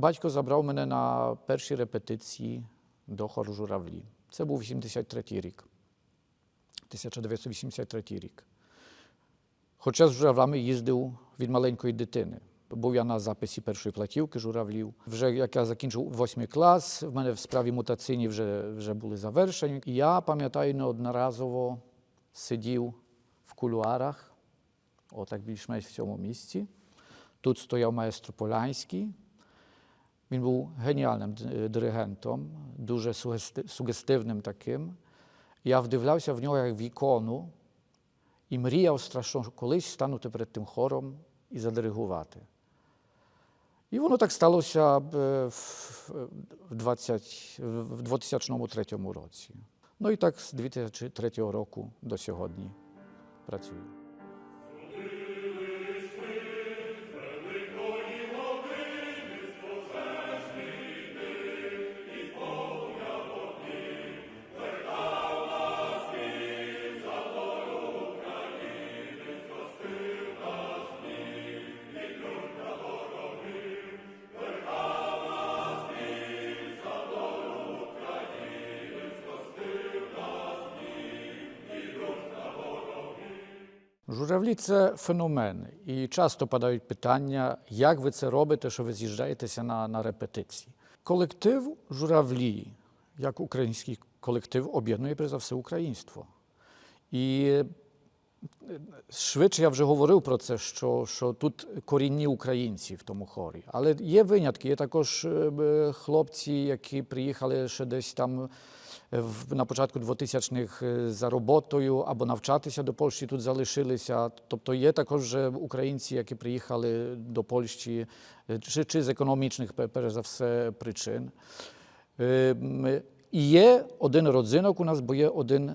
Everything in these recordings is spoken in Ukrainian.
батько забрав мене на перші репетиції до хору журавлі. Це був 83-й рік. 1983 рік. Хоча з журавлями їздив від маленької дитини. Був я на записі першої платівки журавлів. Вже як я закінчив восьмий клас, в мене в справі мутаційні вже, вже були завершені. Я пам'ятаю, неодноразово сидів в кулуарах, отак більш-менш в цьому місці. Тут стояв маестро Полянський. Він був геніальним диригентом, дуже сугестивним таким. Я вдивлявся в нього як в ікону і мріяв страшно колись станути перед тим хором і задиригувати. І воно так сталося е, в 20, в 2003 році. Ну і так з 2003 року до сьогодні працюю. Журавлі це феномен. І часто падають питання, як ви це робите, що ви з'їжджаєтеся на, на репетиції. Колектив журавлі, як український колектив, об'єднує перш за все українство. І е, швидше я вже говорив про це, що, що тут корінні українці в тому хорі. Але є винятки. Є також е, хлопці, які приїхали ще десь там на початку 2000-х е, за роботою або навчатися до Польщі тут залишилися. Тобто є також вже українці, які приїхали до Польщі е, чи, чи з економічних, перш за все, причин. Е, І є один родзинок у нас, бо є один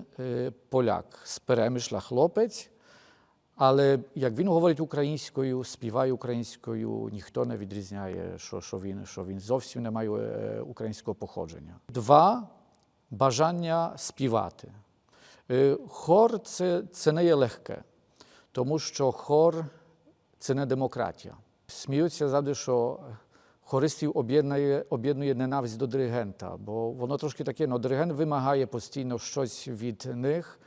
поляк з Перемишла хлопець, але як він говорить українською, співає українською, ніхто не відрізняє, що, що, він, що він зовсім не має українського походження. Два бажання співати. Е, Хор це, це не є легке, тому що хор це не демократія. Сміються завжди, що хористів об'єднує, об'єднує ненависть до диригента, бо воно трошки таке, ну, диригент вимагає постійно щось від них,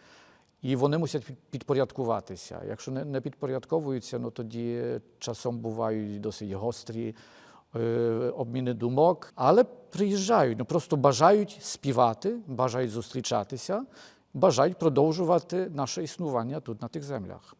і вони мусять під- підпорядкуватися. Якщо не, підпорядковуються, ну тоді часом бувають досить гострі обміни думок, але приїжджають, ну просто бажають співати, бажають зустрічатися, бажають продовжувати наше існування тут на тих землях.